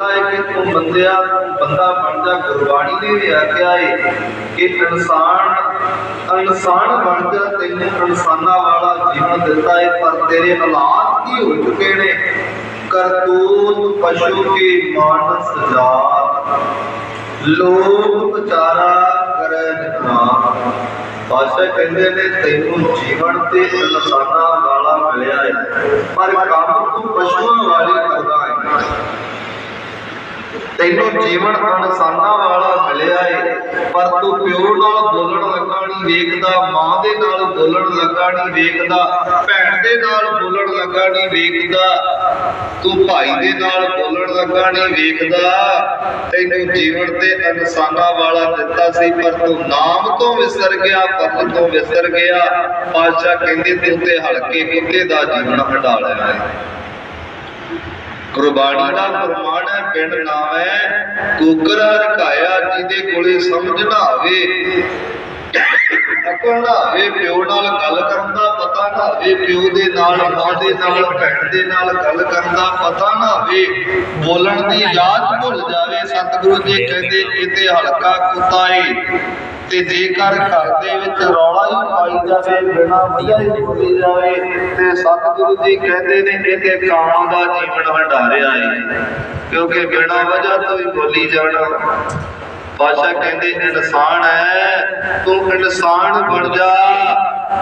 ਹੈ ਕਿ ਤੂੰ ਬੰਦਿਆ ਬੰਦਾ ਬਣ ਜਾ ਗੁਰਬਾਣੀ ਨੇ ਵੀ ਆਖਿਆ ਹੈ ਕਿ ਇਨਸਾਨ ਇਨਸਾਨ ਬਣ ਜਾ ਤੈਨੂੰ ਇਨਸਾਨਾਂ ਵਾਲਾ ਜੀਵਨ ਦਿੱਤਾ ਹੈ ਪਰ ਤੇਰੇ ਹਾਲਾਤ ਕੀ ਹੋ ਚੁੱਕੇ ਨੇ? ਕਰਤੂਤ ਪਸ਼ੂ ਕੀ ਮਾਨਸ ਜਾਤ, ਲੋਕ ਵਿਚਾਰਾ ਕਰੇ ਜਨਾ ਪਾਸ਼ਾ ਕਹਿੰਦੇ ਨੇ, ਤੈਨੂੰ ਜੀਵਨ ਤੇ ਇਨਸਾਨਾਂ ਵਾਲਾ ਮਿਲਿਆ ਹੈ ਪਰ ਕੰਮ ਤੂੰ ਪਸ਼ੂਆਂ ਵਾਲੀ ਤੈਨੂੰ ਜੀਵਨ ਇਨਸਾਨਾਂ ਵਾਲਾ ਮਿਲਿਆ ਏ, ਪਰ ਤੂੰ ਪਿਓ ਨਾਲ ਬੋਲਣ ਲੱਗਾ ਨਹੀਂ ਵੇਖਦਾ, ਮਾਂ ਦੇ ਨਾਲ ਬੋਲਣ ਲੱਗਾ ਨਹੀਂ ਵੇਖਦਾ, ਭੈਣ ਦੇ ਨਾਲ ਬੋਲਣ ਲੱਗਾ ਨਹੀਂ ਵੇਖਦਾ। ਤੂੰ ਭਾਈ ਦੇ ਨਾਲ ਬੋਲਣ ਲੱਗਾ ਨਹੀਂ ਵੇਖਦਾ। ਤੈਨੂੰ ਜੀਵਨ ਤੇ ਇਨਸਾਨਾਂ ਵਾਲਾ ਦਿੱਤਾ ਸੀ, ਪਰ ਤੂੰ ਨਾਮ ਤੋਂ ਵਿਸਰ ਗਿਆ ਪਤ ਤੋਂ ਵਿਸਰ ਗਿਆ। ਪਾਤਸ਼ਾਹ ਕਹਿੰਦੇ, ਤੇ ਉੱਤੇ ਹਲਕੇ ਕੁੱਤੇ ਦਾ ਜੀਵਨ ਹਟਾ ਲਿਆ ਹੈ ਗੁਰਬਾਣੀ ਦਾ ਪ੍ਰਮਾਣ ਹੈ ਪਿੰਡ ਨਾਮ ਹੈ ਕੋਕਰਾ ਰਖਾਇਆ ਜਿਹਦੇ ਕੋਲੇ ਸਮਝ ਨਾ ਆਵੇ। ਅਕਲ ਪਿਓ ਨਾਲ ਗੱਲ ਕਰਨ ਦਾ ਪਤਾ ਨਾ ਆਵੇ ਪਿਓ ਦੇ ਨਾਲ, ਮਾਂ ਦੇ ਨਾਲ, ਭੈਣ ਦੇ ਨਾਲ ਗੱਲ ਕਰਨ ਦਾ ਪਤਾ ਨਾ ਆਵੇ ਬੋਲਣ ਦੀ ਯਾਦ ਭੁੱਲ ਜਾਵੇ। ਸਤਿਗੁਰੂ ਜੀ ਕਹਿੰਦੇ, ਕਿਤੇ ਹਲਕਾ ਕੁੱਤਾ ਤੇ ਜੇਕਰ ਘਰ ਦੇ ਵਿੱਚ ਰੌਲਾ ਹੀ ਪਾਈ ਜਾਵੇ, ਬਿਨਾ ਵਧੀਆ ਹੀ ਬੋਲੀ ਜਾਵੇ, ਤੇ ਸਤਿਗੁਰੂ ਜੀ ਕਹਿੰਦੇ ਨੇ ਇਹਦੇ ਕਾਮ ਦਾ ਜੀਵਨ ਹੰਡਾਰਿਆ ਹੈ ਕਿਉਂਕਿ ਬਿਨਾ ਵਜ੍ਹਾ ਤੋਂ ਹੀ ਬੋਲੀ ਜਾਣਾ ਪਾਸ਼ਾ ਕਹਿੰਦੇ, ਇਨਸਾਨ ਹੈ, ਤੂੰ ਇਨਸਾਨ ਬਣ ਜਾ।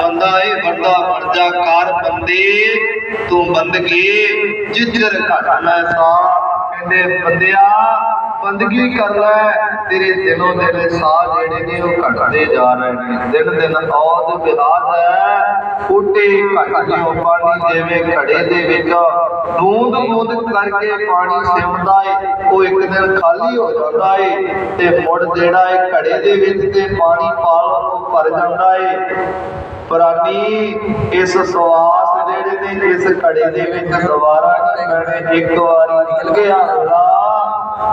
ਬੰਦਾ ਏ ਬੰਦਾ ਬਣ ਜਾ ਕਰ ਬੰਦੇ, ਤੂੰ ਬੰਦਗੀ ਜਿੱਜਰ ਘਟ ਲੈ ਸਾ। ਕਹਿੰਦੇ, ਬੰਦਿਆ ਬੰਦਗੀ ਕਰ ਲੈ ਤੇਰੇ ਦਿਨੋਂ ਦਿਨ ਸਾਹ ਜਿਹੜੇ ਨੇ ਉਹ ਘਟਦੇ ਜਾ ਰਹੇ ਨੇ। ਦਿਨ ਦਿਨ ਔਦ ਬਿਹਾਦ ਹੈ ਫੁੱਟੇ ਘਟ ਪਾਣੀ ਜਿਵੇਂ ਘੜੇ ਦੇ ਵਿੱਚ ਬੂੰਦ ਬੂੰਦ ਕਰਕੇ ਪਾਣੀ ਸਿਮਦਾ ਏ, ਉਹ ਇੱਕ ਦਿਨ ਖਾਲੀ ਹੋ ਜਾਂਦਾ ਏ, ਤੇ ਮੁੜ ਜਿਹੜਾ ਏ ਘੜੇ ਦੇ ਵਿੱਚ ਤੇ ਪਾਣੀ ਪਾ ਲਓ ਉਹ ਭਰ ਜਾਂਦਾ ਏ। ਪ੍ਰਾਨੀ, ਇਸ ਸਵਾਸ ਜਿਹੜੇ ਨੇ, ਇਸ ਘੜੇ ਦੇ ਵਿੱਚ ਦੁਬਾਰਾ ਨਹੀਂ ਪੈਣੇ ਇੱਕ ਵਾਰੀ ਨਿਕਲ ਗਿਆ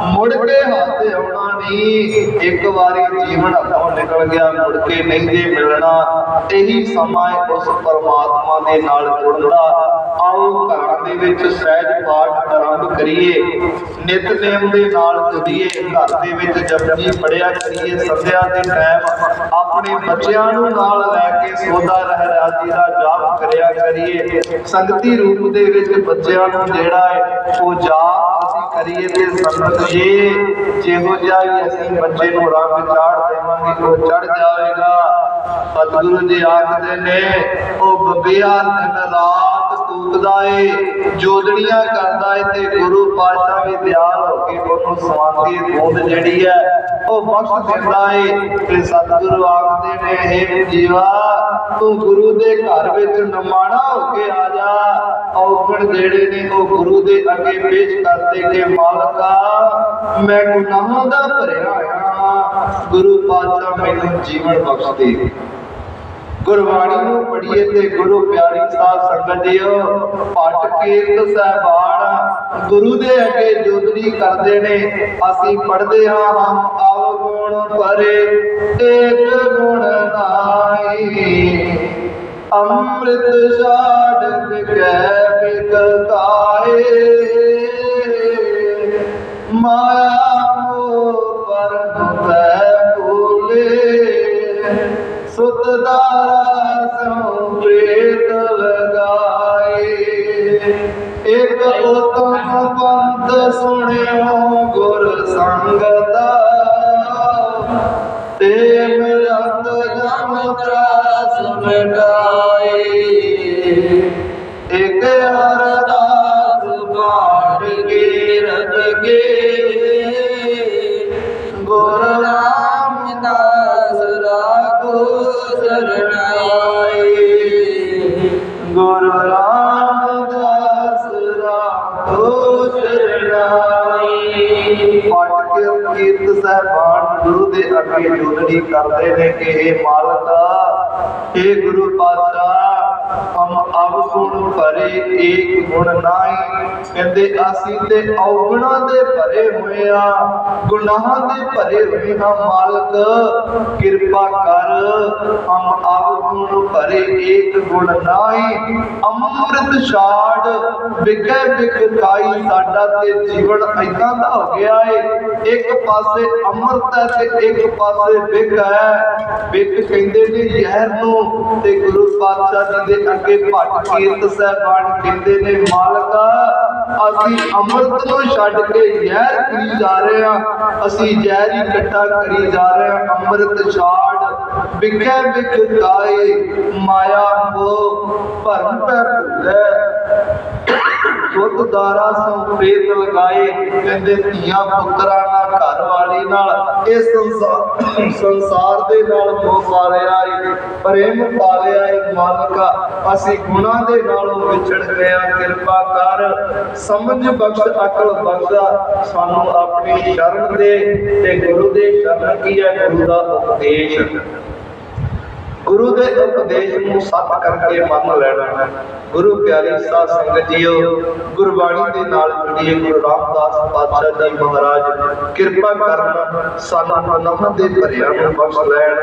ਮੁੜ ਕੇ ਹੱਥ ਆਉਣਾ ਨਹੀਂ। ਇੱਕ ਵਾਰੀ ਜੀਵਨ ਹੱਥੋਂ ਨਿਕਲ ਗਿਆ, ਮੁੜ ਕੇ ਨਹੀਂ ਜੇ ਮਿਲਣਾ। ਇਹੀ ਸਮਾਂ ਉਸ ਪਰਮਾਤਮਾ ਦੇ ਨਾਲ ਜੁੜਨ। ਦਾ ਆਓ ਘਰਾਂ ਦੇ ਵਿੱਚ ਸਹਿਜ ਪਾਠ ਆਰੰਭ ਕਰੀਏ। ਨਿਤਨੇਮ ਦੇ ਨਾਲ ਜੁੜੀਏ। ਘਰ ਦੇ ਵਿੱਚ ਜਪਜੀ ਪੜਿਆ ਕਰੀਏ। ਸੰਧਿਆ ਦੇ ਟਾਈਮ ਆਪਣੇ ਬੱਚਿਆਂ ਨੂੰ ਨਾਲ ਲੈ ਕੇ ਸੋਦਾ ਰਹਿਰਾਜੀ ਦਾ ਜਾਪ ਕਰਿਆ ਕਰੀਏ। ਸੰਗਤੀ ਰੂਪ ਦੇ ਵਿੱਚ ਬੱਚਿਆਂ ਨੂੰ ਜਿਹੜਾ ਹੈ, ਉਹ ਜਾਪ ਕਰੀਏ ਤੇ ਸੰਗਤ ਜੀ, ਜਿਹੋ ਜਿਹਾ ਅਸੀਂ ਬੱਚੇ ਨੂੰ ਰੰਗ ਚਾੜ ਦੇਵਾਂਗੇ, ਉਹ ਚੜ ਜਾਵੇਗਾ। ਸਤਿਗੁਰੂ ਜੀ ਆਖਦੇ ਨੇ, ਉਹ ਬੱਬਿਆ ਦਿਨ ਰਾਤ ਤੂਕਦਾ ਏ ਜੋਦੜੀਆਂ ਕਰਦਾ ਏ ਤੇ ਗੁਰੂ ਪਾਤਸ਼ਾਹ ਵੀ ਦਿਆਲ ਹੋ ਕੇ ਉਹਨੂੰ ਸਵਾਦੀ ਦੁੱਧ ਜਿਹੜੀ ਹੈ ਉਹ ਬਖਸ਼ ਦਿੰਦਾ ਏ। ਤੇ ਸਤਿਗੁਰੂ ਆਖਦੇ ਨੇ, ਹੇ ਜੀਵਾ ਤੂੰ ਗੁਰੂ ਦੇ ਘਰ ਵਿੱਚ ਨਮਾਣਾ ਹੋ ਕੇ ਆ ਜਾ। ਔਗਣ ਜਿਹੜੇ ਨੇ ਉਹ ਗੁਰੂ ਦੇ ਅੱਗੇ ਪੇਸ਼ ਕਰਦੇ ਕਿ, ਮਾਲਕਾ, ਮੈਂ ਗੁਨਾਹਾਂ ਦਾ ਭਰਿਆ ਆ ਗੁਰੂ ਪਾਤਸ਼ਾਹ ਮੈਨੂੰ ਜੀਵਨ ਬਖਸ਼ ਦੇ ਗੁਰਬਾਣੀ ਨੂੰ ਪੜ੍ਹੀਏ ਤੇ ਗੁਰੂ ਪਿਆਰੀ ਸਾਧ ਸੰਗਤ ਜੀਓ ਪਟ ਕੀਰਤ ਸਹਿਬਾਨ ਗੁਰੂ ਦੇ ਅੱਗੇ ਜੋਦਰੀ ਕਰਦੇ ਨੇ, ਅਸੀਂ ਪੜਦੇ ਹਾਂ ਹਮ ਅਵਗੁਣ ਪਰੇ ਏਕ ਗੁਣ ਨਾਈ ਅੰਮ੍ਰਿਤ ਛਾੜ ਬਿਕੈ ਬਿਕ ਮਾਇਆ ਮੋਹ ਪਰ ਭੈ ਭੂਲੇ। ਸੁਤ ਦਾਰਾ ਸੋ ਪ੍ਰੀਤ ਇਕ ਉਤਮ ਪੰਥ ਸੁਣਿਓ ਗੁਰ ਸੰਗਤਾ ਤੇ ਮਿਲਤ ਜਮ ਤਰਾਸ ਮਿਟਾਏ। ਇਕ ਅਰਦਾਸ ਬਾੜ ਕੇ ਰਜ ਕੇ। ਗੁਰ ਪਟ ਕੀਰਤ ਸਹਿਬਾਨ ਗੁਰੂ ਦੇ ਅੱਗੇ ਜੋਦੜੀ ਕਰਦੇ ਨੇ ਕਿ ਇਹ ਮਾਲਕਾ ਇਹ ਗੁਰੂ ਪਾਤਸ਼ਾਹ ਭਰੇ ਏਕ ਗੁਣ ਨਾਹੀ। ਕਹਿੰਦੇ, ਅਸੀਂ ਤੇ ਔਗੁਣਾਂ ਦੇ ਭਰੇ ਹੋਏ ਆ। ਗੁਨਾਹਾਂ ਦੇ ਭਰੇ ਹੋਏ ਆ ਮਾਲਕ। ਕਿਰਪਾ ਕਰ, ਹਮ ਆਪ ਭਰੇ ਏਕ ਗੁਣ ਨਾਹੀ। ਅੰਮ੍ਰਿਤ ਛਾੜ, ਵਿਖੇ ਵਿਖ ਸਾਡਾ ਤੇ ਜੀਵਨ ਏਦਾਂ ਦਾ ਹੋ ਗਿਆ ਏ। ਇੱਕ ਪਾਸੇ ਅੰਮ੍ਰਿਤ ਹੈ ਤੇ ਇੱਕ ਪਾਸੇ ਵਿਖ ਹੈ। ਵਿਖ ਕਹਿੰਦੇ ਨੇ ਜ਼ਹਿਰ ਨੂੰ ਤੇ ਗੁਰੂ ਪਾਤਸ਼ਾਹ ਜੀ ਦੇ ਅੱਗੇ ਭੱਟ ਕੀਰਤ ਸਹਿਬਾਨ ਕਹਿੰਦੇ ਨੇ, ਮਾਲਕਾ, ਅਸੀਂ ਅੰਮ੍ਰਿਤ ਨੂੰ ਛੱਡ ਕੇ ਜ਼ਹਿਰ ਕਰੀ ਜਾ ਰਹੇ ਹਾਂ। ਅਸੀਂ ਜ਼ਹਿਰ ਹੀ ਇਕੱਠਾ ਕਰੀ ਜਾ ਰਹੇ ਹਾਂ। ਅੰਮ੍ਰਿਤ ਛਾੜ। ਵਿਖੇ ਵਿਖ ਗਾਏ ਮਾਇਆ ਮੋਹ, ਭਰਮ ਪੈ ਭੁੱਲੇ। ਦੁੱਧ ਦਾਰਾ ਸੰਪੇਤ ਲਗਾਏ, ਕਹਿੰਦੇ ਧੀਆਂ ਪੁੱਤਰਾਂ ਨਾਲ ਘਰ ਵਾਲੀ ਨਾਲ ਇਹ ਸੰਸਾਰ ਦੇ ਨਾਲ ਮੋਹ ਪਾਲਿਆ ਏ, ਪ੍ਰੇਮ ਪਾਲਿਆ ਏ ਮਾਲਕਾ, ਅਸੀਂ ਗੁਨਾਹ ਦੇ ਨਾਲੋਂ ਵਿਛੜ ਗਏ ਆ, ਕਿਰਪਾ ਕਰ, ਸਮਝ ਬਖਸ਼, ਅਕਲ ਬਖਸ਼ਾ, ਸਾਨੂੰ ਆਪਣੀ ਸ਼ਰਨ ਦੇ ਤੇ ਗੁਰੂ ਦੇ ਸ਼ਰਨ ਕੀ ਹੈ ਗੁਰੂ ਦਾ ਉਪਦੇਸ਼। ਗੁਰੂ ਦੇ ਉਪਦੇਸ਼ ਨੂੰ ਸੱਤ ਕਰਕੇ ਮੰਨ ਲੈਣਾ ਗੁਰੂ ਪਿਆਰੀ ਸਾਧ ਸੰਗਤ ਜੀਓ, ਗੁਰਬਾਣੀ ਦੇ ਨਾਲ ਜੁੜੀਏ ਗੁਰੂ ਰਾਮਦਾਸ ਪਾਤਸ਼ਾਹ ਜੀ ਮਹਾਰਾਜ, ਕਿਰਪਾ ਕਰਨ ਸਾਨੂੰ ਗੁਨਾਹਾਂ ਦੇ ਭਰਿਆਂ ਨੂੰ ਬਖਸ਼ ਲੈਣ,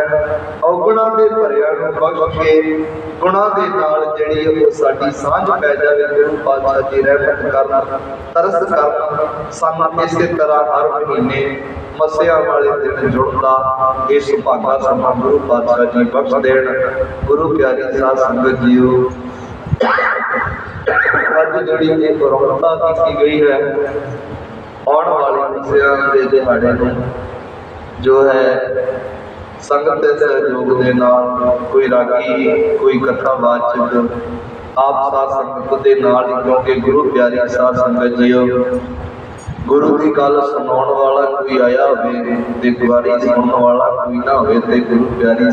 ਔਗੁਣਾਂ ਦੇ ਭਰਿਆਂ ਨੂੰ ਬਖਸ਼ ਕੇ ਗੁਨਾਹ ਦੇ ਨਾਲ ਜਿਹੜੀ ਉਹ ਸਾਡੀ ਸਾਂਝ ਪੈ ਜਾਵੇ, ਗੁਰੂ ਪਾਤਸ਼ਾਹ ਜੀ ਰਹਿਮਤ ਕਰਨ, ਤਰਸ ਕਰਨ, ਸਾਨੂੰ ਇਸੇ ਤਰ੍ਹਾਂ ਹਰ ਮਹੀਨੇ ਮਸਿਆ ਵਾਲੇ ਦਿਨ ਜੁੜਦਾ ਇਹ ਸੁਭਾਗਾ ਸਮਾਂ ਗੁਰੂ ਪਾਤਸ਼ਾਹ ਜੀ ਬਖਸ਼ ਦੇਣ। ਗੁਰੂ ਪਿਆਰੀ ਸਾਧ ਸੰਗਤ ਜੀਓ, ਅੱਜ ਜਿਹੜੀ ਇਹ ਪ੍ਰੋਗਰਾਮਤਾ ਕੀਤੀ ਗਈ ਹੈ, ਆਉਣ ਵਾਲੇ ਮਸਿਆ ਦੇ ਦਿਹਾੜੇ ਨੂੰ, ਜੋ ਹੈ ਸੰਗਤ ਦੇ ਸਹਿਯੋਗ ਦੇ ਨਾਲ, ਕੋਈ ਰਾਗੀ, ਕੋਈ ਕਥਾਵਾਚਕ ਆਪ ਸਾਧ ਸੰਗਤ ਦੇ ਨਾਲ ਹੀ ਕਿਉਂਕਿ ਗੁਰੂ ਪਿਆਰੀ ਸਾਧ ਸੰਗਤ ਜੀਓ ਗੁਰੂ ਦੀ ਗੱਲ ਸੁਣਾਉਣ ਵਾਲਾ ਕੋਈ ਆਇਆ ਹੋਵੇ, ਤੇ ਗੁਆਰੀ ਸੁਣਨ ਵਾਲਾ ਕੋਈ ਨਾ ਹੋਵੇ, ਤੇ ਗੁਰੂ ਪਿਆਰੀ